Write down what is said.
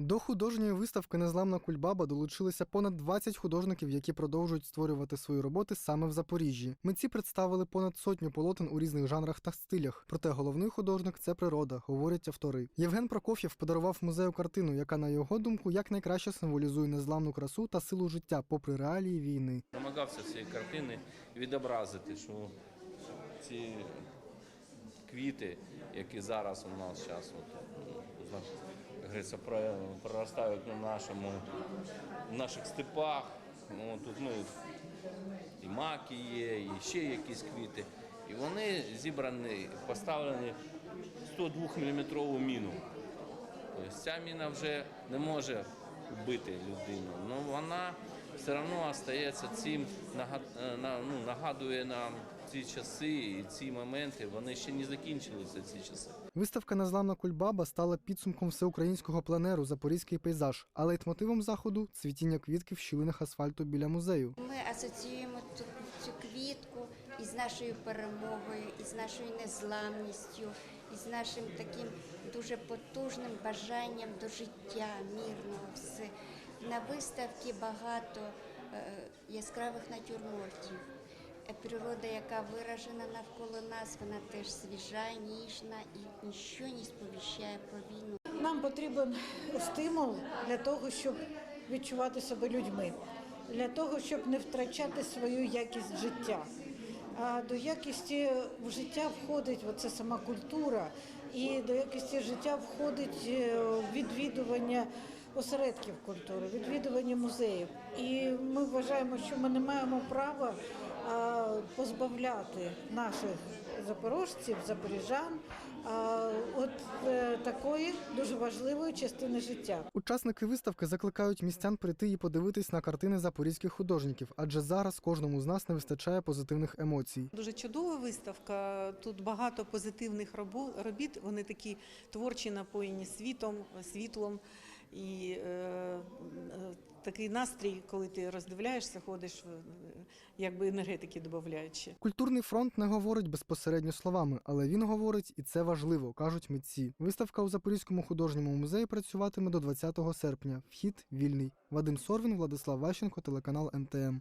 До художньої виставки Незламна кульбаба долучилися понад 20 художників, які продовжують створювати свої роботи саме в Запоріжжі. Митці представили понад сотню полотен у різних жанрах та стилях. Проте головний художник це природа, говорять автори. Євген Прокоф'єв подарував музею картину, яка, на його думку, якнайкраще символізує незламну красу та силу життя, попри реалії війни. намагався цієї картини відобразити, що ці квіти, які зараз у нас зараз проростають на нашому, в наших степах. Ну, тут ми і маки є, і ще якісь квіти. І вони зібрані, поставлені 102 мм міну. Тобто ця міна вже не може вбити людину, але вона все одно залишається цим, е, ну, нагадує нам ці часи і ці моменти, вони ще не закінчилися ці часи. Виставка Незламна кульбаба стала підсумком всеукраїнського пленеру Запорізький пейзаж, а лейтмотивом заходу цвітіння квітки в щілинах асфальту біля музею. Ми асоціюємо цю, цю квітку із нашою перемогою, із нашою незламністю, із нашим таким дуже потужним бажанням до життя мирного. Все. На виставці багато е, яскравих натюрмортів. Е, Природа, яка виражена навколо нас, вона теж свіжа, ніжна і нічого не сповіщає про війну. Нам потрібен стимул для того, щоб відчувати себе людьми, для того, щоб не втрачати свою якість життя. А до якості в життя входить оця сама культура, і до якості життя входить е, відвідування осередків культури, відвідування музеїв. І ми вважаємо, що ми не маємо права позбавляти наших запорожців, запоріжан от е, такої дуже важливої частини життя. Учасники виставки закликають містян прийти і подивитись на картини запорізьких художників, адже зараз кожному з нас не вистачає позитивних емоцій. Дуже чудова виставка. Тут багато позитивних робіт. Вони такі творчі, напоєні світом, світлом. І е, такий настрій, коли ти роздивляєшся, ходиш, е, якби енергетики додаючи. Культурний фронт не говорить безпосередньо словами, але він говорить, і це важливо, кажуть митці. Виставка у Запорізькому художньому музеї працюватиме до 20 серпня. Вхід вільний. Вадим Сорвін, Владислав Ващенко, телеканал МТМ.